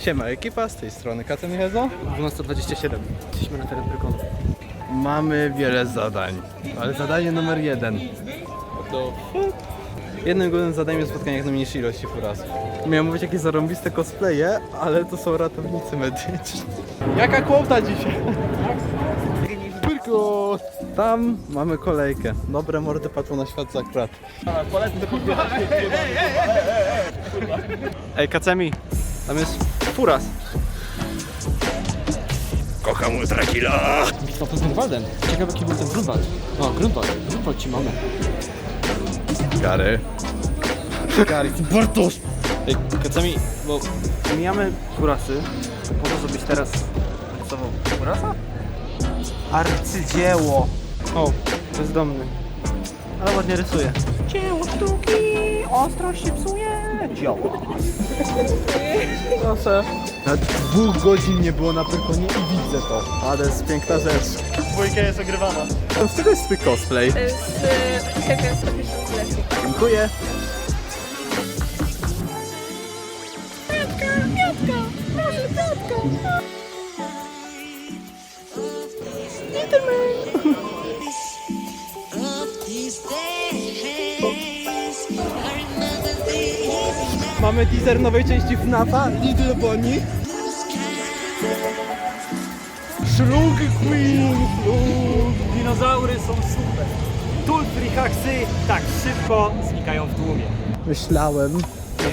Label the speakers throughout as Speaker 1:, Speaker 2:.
Speaker 1: Siema ekipa, z tej strony Kace Michezo.
Speaker 2: 12.27. Jesteśmy na teren Pyrkonu.
Speaker 1: Mamy wiele zadań, ale zadanie numer jeden. To Jednym głównym zadaniem jest spotkanie jak najmniejszej ilości furasów. Miałem mówić jakieś zarąbiste cosplaye, ale to są ratownicy medyczni. Jaka kłopota dzisiaj? Pyrko! Tam mamy kolejkę. Dobre mordy patrzą na świat za krat.
Speaker 2: Ej, Kacemi, tam jest furas.
Speaker 1: Kocham Ultrakilla!
Speaker 2: Bitwa pod Grunwaldem. Ciekawe, jaki był ten Grunwald. O, Grunwald. Grunwald ci mamy.
Speaker 1: Gary. Gary, Bartosz!
Speaker 2: Ej, Kacemi, bo mijamy furasy. Po to, żebyś teraz rysował furasa?
Speaker 3: Arcydzieło.
Speaker 2: O, bezdomny. Ale ładnie rysuje.
Speaker 3: Dzieło sztuki. Ostrość się psuje. Dzieło.
Speaker 2: Proszę.
Speaker 1: Na dwóch godzin nie było na Pyrkonie i widzę to. Ale jest piękna rzecz.
Speaker 2: Dwójka jest ogrywana.
Speaker 1: Z czego jest twój cosplay?
Speaker 4: z Sufficient Classic.
Speaker 1: Dziękuję. Mamy teaser nowej części FNAFa, Little Bonnie. Szlug Queen, szlug.
Speaker 3: Dinozaury są super. Tulpy haksy tak szybko znikają w tłumie.
Speaker 1: Myślałem,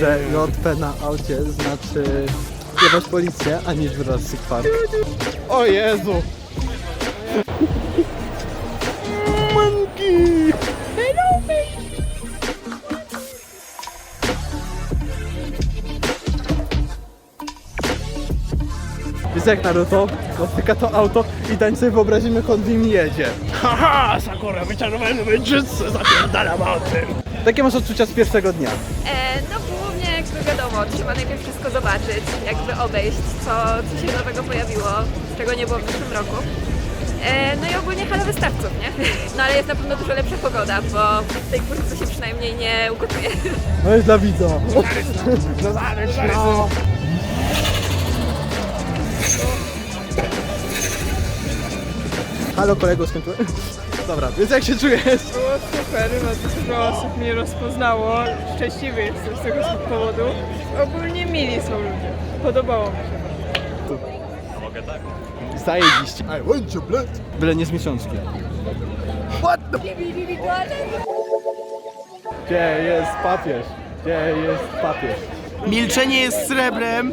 Speaker 1: że JP na aucie znaczy jebać policję, a nie Jurassic Park. O Jezu! Jak Naruto, dotyka to auto i dań sobie wyobrazimy, w nim jedzie. Haha, Sakura, wyczarowany wyczysty, zapierdalam o tym. Takie masz odczucia z pierwszego dnia.
Speaker 4: E, no głównie jakby wiadomo, trzeba najpierw wszystko zobaczyć, jakby obejść, co, co się nowego pojawiło, czego nie było w zeszłym roku. E, no i ogólnie hala wystawców, nie? No ale jest na pewno dużo lepsza pogoda, bo w tej kurtce się przynajmniej nie ugotuje.
Speaker 1: No jest dla widza. No. Halo kolego, skończyłem. Dobra, więc jak się czujesz?
Speaker 5: Było super, no dużo osób mnie rozpoznało. Szczęśliwy jestem z tego powodu. Ogólnie mili są ludzie. Podobało mi się.
Speaker 1: Zajebiście. I want you blood. Byle nie z miesiączki. What the... Gdzie jest papież? Gdzie jest papież?
Speaker 3: Milczenie jest srebrem.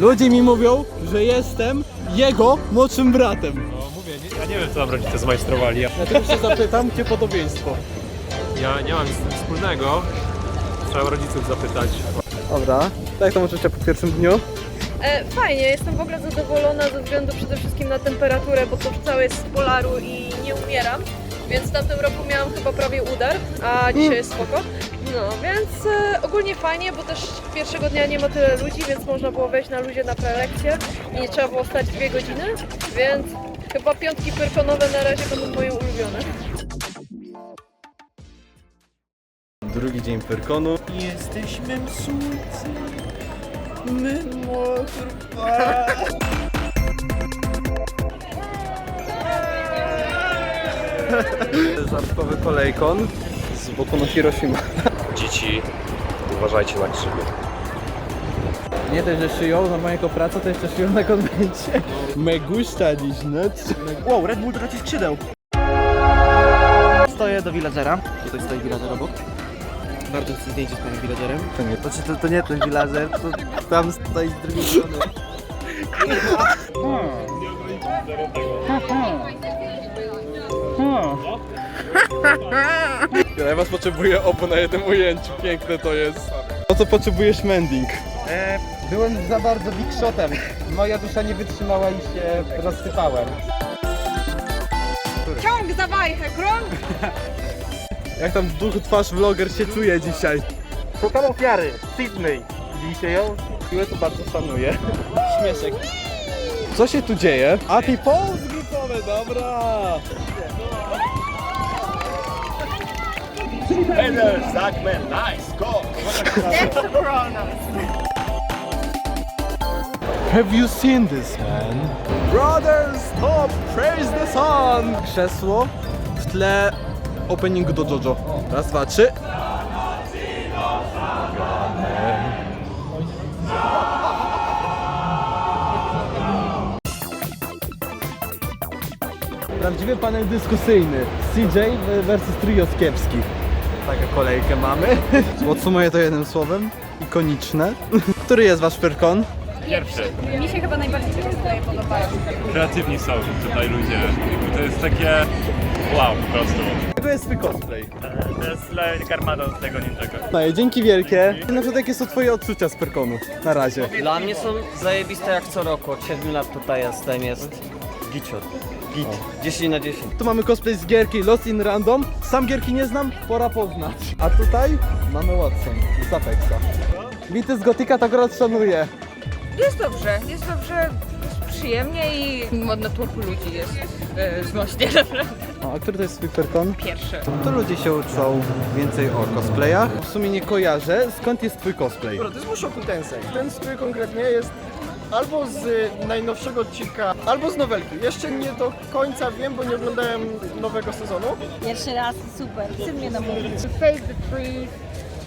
Speaker 1: Ludzie mi mówią, że jestem jego młodszym bratem.
Speaker 6: No mówię, nie, ja nie wiem co nam rodzice zmajstrowali. Ja,
Speaker 1: Dlatego się zapytam, gdzie podobieństwo.
Speaker 6: ja nie mam z tym wspólnego. Trzeba rodziców zapytać.
Speaker 1: Dobra, tak to możecie po pierwszym dniu.
Speaker 4: E, fajnie, jestem w ogóle zadowolona ze względu przede wszystkim na temperaturę, bo to całe jest z polaru i nie umieram. Więc w tamtym roku miałam chyba prawie udar, a dzisiaj jest spoko. No, więc e, ogólnie fajnie, bo też pierwszego dnia nie ma tyle ludzi, więc można było wejść na luzie na prelekcję i nie trzeba było stać dwie godziny, więc chyba piątki pyrkonowe na razie będą moje ulubione.
Speaker 1: Drugi dzień Pyrkonu.
Speaker 3: Jesteśmy słońce. My
Speaker 1: Zarobkowy kolejkon z boku na Hiroshima.
Speaker 6: Dzieci, uważajcie na krzywy.
Speaker 1: Nie dość, że szyją na mojego praca, to jeszcze szyją na konwencie. Me gusta dziś noc.
Speaker 3: Wow, Red Bull traci skrzydeł. Stoję do villagera. Tutaj stoi villager obok. Bardzo chcę zdjęcie z panem villagerem.
Speaker 1: To nie,
Speaker 3: To, to, to nie ten villager, to tam stoi z drugiej strony.
Speaker 1: Ja was potrzebuję obu na jednym ujęciu, piękne to jest. Po co potrzebujesz mending?
Speaker 7: E, byłem za bardzo big shotem. Moja dusza nie wytrzymała i się rozsypałem.
Speaker 5: Ciąg za wajchę, krąg!
Speaker 1: Jak tam w duchu twarz vloger się czuje dzisiaj?
Speaker 7: Szukam ofiary. Sydney. Widzicie ją?
Speaker 1: Miłe to bardzo szanuję. Śmieszek. Co się tu dzieje? A ty pose grupowe, dobra! Have you seen this man? Brothers, stop! Praise the sun! Krzesło, w tle opening do JoJo. Raz, dwa, trzy. Prawdziwy panel dyskusyjny. CJ versus trio z kiepskich. Taką kolejkę mamy. Podsumuję to jednym słowem. Ikoniczne. Który jest wasz Pyrkon?
Speaker 6: Pierwszy.
Speaker 4: Mi się chyba najbardziej te cosplaye podobają.
Speaker 6: Kreatywni są tutaj ludzie. I to jest takie wow po prostu.
Speaker 1: To jest twój cosplay.
Speaker 6: To jest Karmado z tego niczego.
Speaker 1: No i dzięki wielkie. Na przykład jakie są twoje odczucia z Pyrkonu? Na razie.
Speaker 2: Dla mnie są zajebiste jak co roku. Od 7 lat tutaj jestem, jest gicior. Git. 10 na 10.
Speaker 1: Tu mamy cosplay z gierki Lost in Random. Sam gierki nie znam, pora poznać. A tutaj mamy Watson z Apexa. Bity z Gotika tak akurat szanuję.
Speaker 5: Jest dobrze, jest dobrze, jest przyjemnie i modna tłoku ludzi jest e, znośnie naprawdę.
Speaker 1: O, a który to jest twój Pyrkon?
Speaker 5: Pierwszy.
Speaker 1: To ludzie się uczą więcej o cosplayach. W sumie nie kojarzę. Skąd jest twój cosplay?
Speaker 8: Dobra, to jest Mushoku Tensei. Ten strój konkretnie jest albo z najnowszego odcinka, albo z nowelki. Jeszcze nie do końca wiem, bo nie oglądałem nowego sezonu.
Speaker 9: Pierwszy raz, super. Syn mnie namówił.
Speaker 5: Face the trees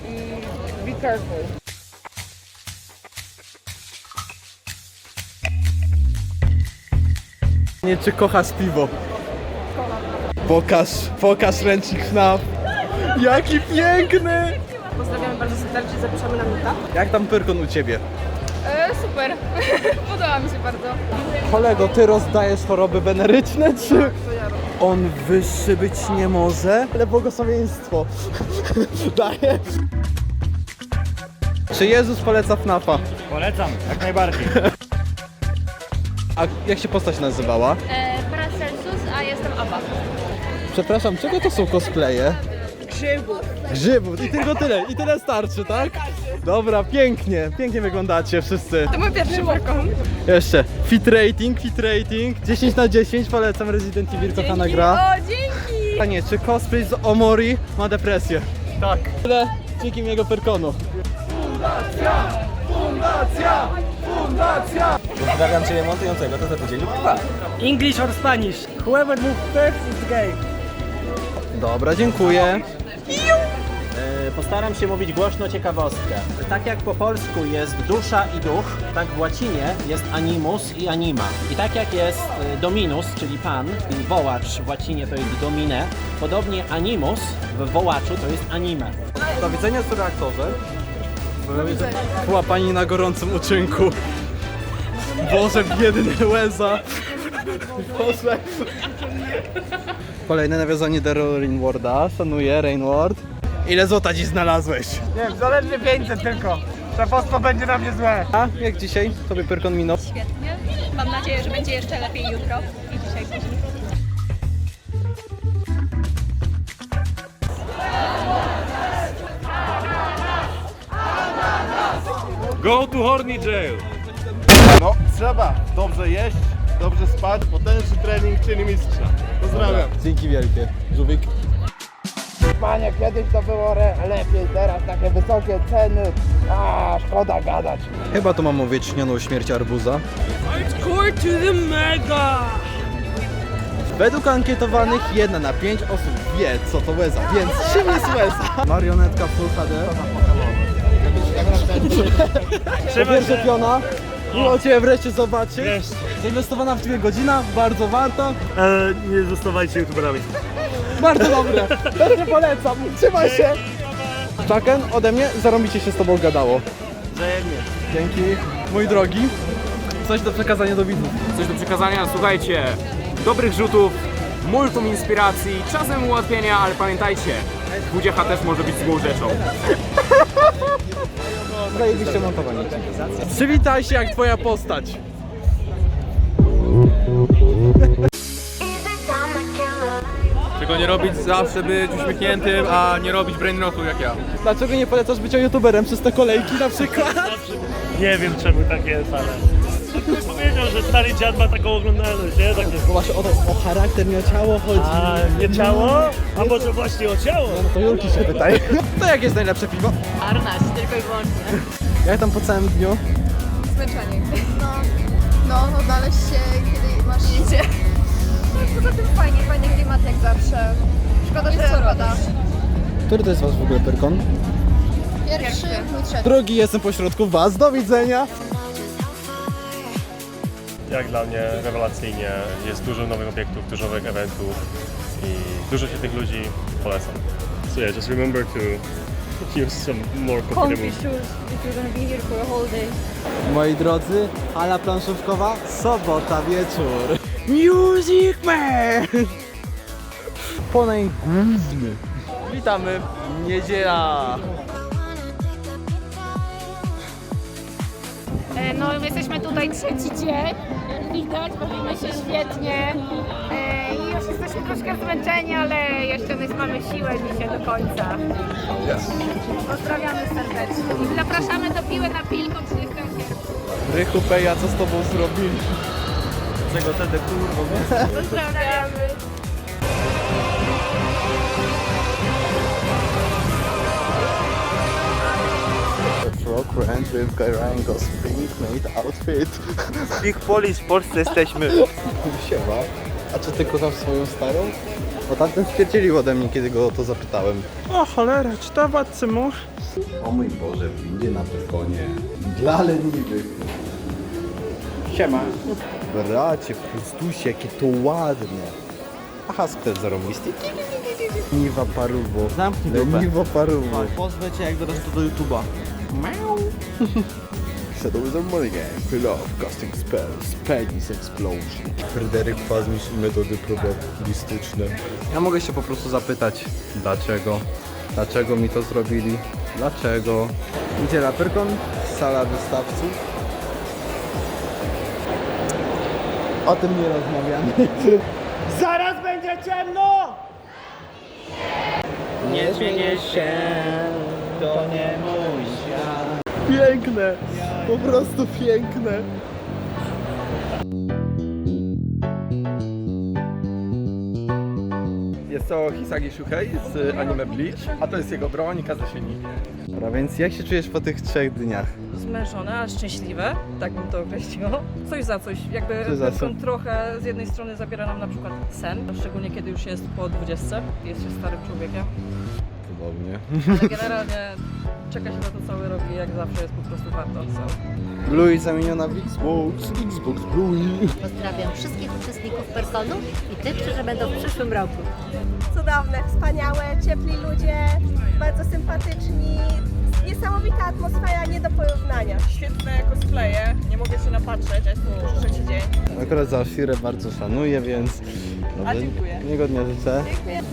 Speaker 5: i be careful.
Speaker 1: Nie, czy kochasz piwo? Pokaż, pokaż ręcznik FNAF. Jaki piękny!
Speaker 5: Pozdrawiamy bardzo serdecznie, zapraszamy na minuta.
Speaker 1: Jak tam Pyrkon u ciebie?
Speaker 5: Super, podoba mi się bardzo.
Speaker 1: Kolego, ty rozdajesz choroby weneryczne, czy... On wyższy być nie może, ale błogosławieństwo daje. Czy Jezus poleca FNAFa?
Speaker 3: Polecam, jak najbardziej.
Speaker 1: A jak się postać nazywała?
Speaker 4: E, Paracelsus, a jestem Abba.
Speaker 1: Przepraszam, czego to są cosplaye? Grzybów. Grzybów i tylko tyle, i tyle starczy, tak? Dobra, pięknie, pięknie wyglądacie wszyscy.
Speaker 5: To mój pierwszy balkon.
Speaker 1: Jeszcze, fit rating, fit rating, 10 na 10, polecam Resident Evil, kochana gra.
Speaker 5: O, dzięki!
Speaker 1: Pytanie, czy cosplay z Omori ma depresję? Tak. Tyle dzięki mojego Pyrkonu.
Speaker 7: Pozdrawiam Cię montującego, to za tydzień lub dwa.
Speaker 3: English or Spanish. Whoever moves first is gay.
Speaker 1: Dobra, dziękuję.
Speaker 10: E, Postaram się mówić głośno ciekawostkę. Tak jak po polsku jest dusza i duch, tak w łacinie jest animus i anima. I tak jak jest e, dominus, czyli pan, i wołacz w łacinie to jest domine, podobnie animus w wołaczu to jest anime.
Speaker 1: Do widzenia w reaktorze. Była pani na gorącym uczynku. Boże, biedny łeza. Boże. Kolejne nawiązanie do Rainwarda. Szanuję, Rainward. Ile złota dziś znalazłeś?
Speaker 8: Nie wiem, zależy 500 tylko. Szefostwo będzie na mnie złe.
Speaker 1: A jak dzisiaj? Tobie Pyrkon minął?
Speaker 9: Świetnie. Mam nadzieję, że będzie jeszcze lepiej jutro i dzisiaj później.
Speaker 6: Go to Horny Jail!
Speaker 8: No, trzeba dobrze jeść, dobrze spać. Potężny trening czyni mistrza. Pozdrawiam.
Speaker 1: Dzięki wielkie. Żółwik.
Speaker 7: Panie, kiedyś to było re- lepiej, teraz takie wysokie ceny. A, szkoda gadać.
Speaker 1: Chyba tu mam uwiecznioną śmierć arbuza.
Speaker 5: Hardcore to the mega!
Speaker 1: Według ankietowanych jedna na pięć osób wie co to łeza, więc czym jest łeza? Marionetka Full HD. Po pierwsze piona. Miło Cię wreszcie zobaczyć. Zainwestowana w Ciebie godzina, bardzo warto.
Speaker 3: nie zostawajcie youtuberami.
Speaker 1: Bardzo dobre. Bardzo polecam. Trzymaj się. Czaken, ode mnie zarąbicie się z Tobą gadało.
Speaker 3: Wzajemnie.
Speaker 1: Dzięki. Mój drogi, coś do przekazania do widzów.
Speaker 2: Coś do przekazania, słuchajcie, dobrych rzutów multum inspiracji, czasem ułatwienia, ale pamiętajcie, WDH też może być złą rzeczą.
Speaker 1: Zajebiście montowanie. Przywitaj się jak twoja postać.
Speaker 6: Czego nie robić zawsze być uśmiechniętym, a nie robić brainrotu jak ja.
Speaker 1: Dlaczego nie polecasz bycia youtuberem przez te kolejki na przykład?
Speaker 11: Nie wiem czemu tak jest, ale... Powiedział, że stary dziad ma taką oglądalność, nie? Takie...
Speaker 1: Bo właśnie o, to, o charakter, nie o ciało chodzi.
Speaker 11: A nie ciało? A może właśnie o ciało?
Speaker 1: No to Julki się pytaj. To jakie jest najlepsze piwo?
Speaker 4: Arnaś, tylko i wyłącznie.
Speaker 1: Jak tam po całym dniu?
Speaker 5: Zmęczenie.
Speaker 9: No, odnaleźć się, kiedy masz... Idzie.
Speaker 5: No, poza tym fajnie, fajny klimat jak zawsze.
Speaker 9: Szkoda, że pada.
Speaker 1: Który to jest wasz w ogóle Pyrkon?
Speaker 9: Pierwszy, mój trzeci.
Speaker 1: Drugi jestem pośrodku was. Do widzenia.
Speaker 11: Jak dla mnie rewelacyjnie. Jest dużo nowych obiektów, dużo nowych eventów i dużo się tych ludzi polecam. So yeah, just remember to use some more comfortable
Speaker 5: shoes if you're gonna be here for a whole day.
Speaker 1: Moi drodzy, hala planszówkowa, sobota wieczór. Music Man! Ponej główny. Witamy, niedziela.
Speaker 9: E, No, jesteśmy tutaj trzeci dzień. Jak widać, bawimy się świetnie. E, I już jesteśmy troszkę zmęczeni, ale jeszcze my mamy siłę dzisiaj do końca. Pozdrawiamy serdecznie. I zapraszamy do piły na pilką 31.
Speaker 1: Rychu Peja, co z tobą zrobili? Czego wtedy kurwa?
Speaker 9: Pozdrawiamy.
Speaker 1: Frog ran with Garango's pink made outfit.
Speaker 3: Big Police w Polsce jesteśmy.
Speaker 1: Siema. A czy ty kochasz swoją starą? Bo tamten stwierdzili ode mnie, kiedy go o to zapytałem.
Speaker 8: O cholera, czy to władcy mąż?
Speaker 1: O mój Boże, w windzie na Pyrkonie. Dla leniwych.
Speaker 8: Siema.
Speaker 1: Bracie, w Chrystusie, jakie to ładne. Aha, też zarobisty. Niwa paruwo.
Speaker 2: Zamknij dupę.
Speaker 1: Niwa paruwo.
Speaker 2: Pozwę cię jak do restu do YouTube'a.
Speaker 1: Shadows of Money Gang, Pull Off, Casting Spells, Penis Explosion. Fryderyk Pazmisz i metody probabilistyczne. Ja mogę się po prostu zapytać, dlaczego? Dlaczego mi to zrobili? Dlaczego? Niedziela Pyrkon, sala wystawców. O tym nie rozmawiamy.
Speaker 8: Zaraz będzie ciemno!
Speaker 10: Nie zmienię się, to nie mój.
Speaker 1: Piękne! Po prostu piękne!
Speaker 6: Jest to Hisagi Shuhei z anime Bleach, a to jest jego broń Kazasieni.
Speaker 1: Dobra, więc jak się czujesz po tych trzech dniach?
Speaker 5: Zmęczone, ale szczęśliwe, tak bym to określiła. Coś za coś, jakby
Speaker 1: Coś za co?
Speaker 5: trochę z jednej strony zabiera nam na przykład sen, szczególnie kiedy już jest po 20, jest się starym człowiekiem,
Speaker 1: Cudownie.
Speaker 5: ale generalnie czeka się na to cały rok i jak zawsze jest po prostu warto. So.
Speaker 1: Bluey zamieniona w Xbox, Xbox Bluey.
Speaker 9: Pozdrawiam wszystkich uczestników Perkonu i tych, którzy będą w przyszłym roku.
Speaker 5: Cudowne, wspaniałe, ciepli ludzie, bardzo sympatyczni, niesamowita atmosfera, nie do porównania. Świetne cosplaye, nie mogę się napatrzeć, a jest to trzeci dzień.
Speaker 1: Akurat za Firę bardzo szanuję, więc
Speaker 5: A, dziękuję.
Speaker 1: miłego dnia życzę.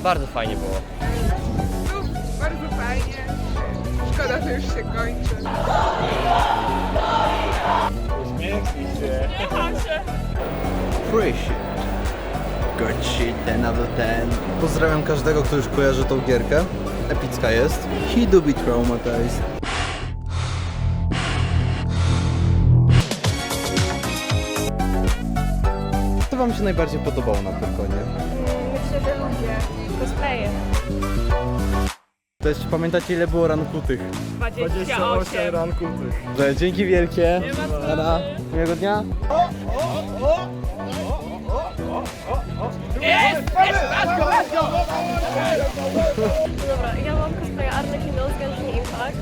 Speaker 2: Bardzo fajnie było.
Speaker 5: Bardzo fajnie. Szkoda, że już się kończy.
Speaker 1: Appreciate. Good shit, 10 out of 10. Pozdrawiam każdego, kto już kojarzy tą gierkę. Epicka jest. He do be traumatized. Co wam się najbardziej podobało na Pyrkonie?
Speaker 5: Myślę, że ludzie, cosplaye.
Speaker 1: Jeszcze pamiętacie ile było ran kutych?
Speaker 5: 28.
Speaker 8: ran kutych.
Speaker 1: Że dzięki wielkie. Nara. Miłego dnia.
Speaker 5: Dobra, ja mam cosplaya Arlequino z Genshin Impact.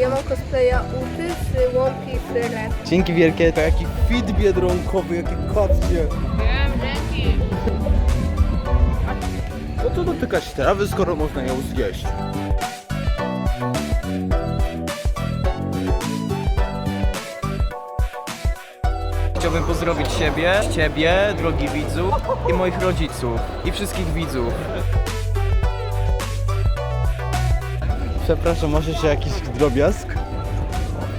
Speaker 5: Ja mam cosplaya Uty z One Piece Red.
Speaker 1: Dzięki wielkie, to jaki fit biedronkowy, jakie kopcie.
Speaker 9: Wiem, dzięki.
Speaker 1: Po co dotykać trawy, skoro można ją zjeść?
Speaker 2: chciałbym pozdrowić siebie, ciebie, drogi widzu i moich rodziców i wszystkich widzów.
Speaker 1: Przepraszam, może jeszcze jakiś drobiazg?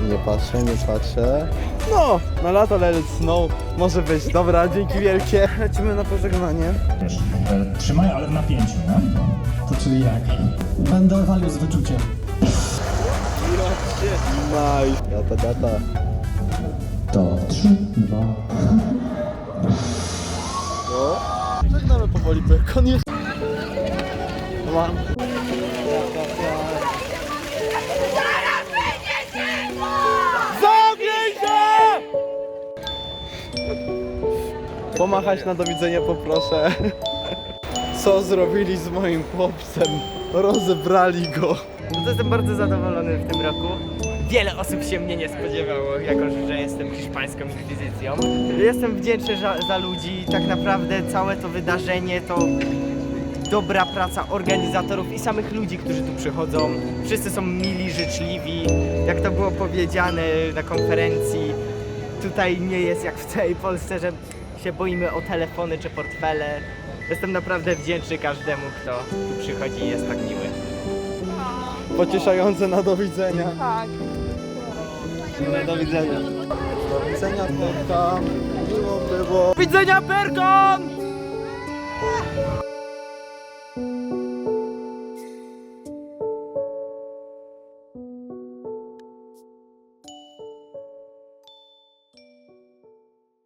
Speaker 1: Nie patrzę, nie patrzę. No, na lato let it snow. Może być. Dobra, dzięki wielkie. Lecimy na pożegnanie.
Speaker 12: Trzymaj, ale w napięciu, no. To czyli jak? Będę walił z wyczuciem.
Speaker 1: Nice. Data, data.
Speaker 12: To 3, 2,
Speaker 1: No. Żegnamy powoli, Bekon jest. Mam. Pomachać na do widzenia poproszę. Co zrobili z moim chłopcem? Rozebrali go.
Speaker 2: No to jestem bardzo zadowolony w tym roku. Wiele osób się mnie nie spodziewało, jako że jestem hiszpańską inkwizycją. Jestem wdzięczny za, za ludzi, tak naprawdę całe to wydarzenie to dobra praca organizatorów i samych ludzi, którzy tu przychodzą. Wszyscy są mili, życzliwi. Jak to było powiedziane na konferencji, tutaj nie jest jak w całej Polsce, że się boimy o telefony czy portfele. Jestem naprawdę wdzięczny każdemu, kto tu przychodzi i jest tak miły.
Speaker 1: Pocieszające na do widzenia.
Speaker 5: Tak.
Speaker 1: Do widzenia. Do widzenia, Perka. Miło było.
Speaker 2: widzenia, Perkon!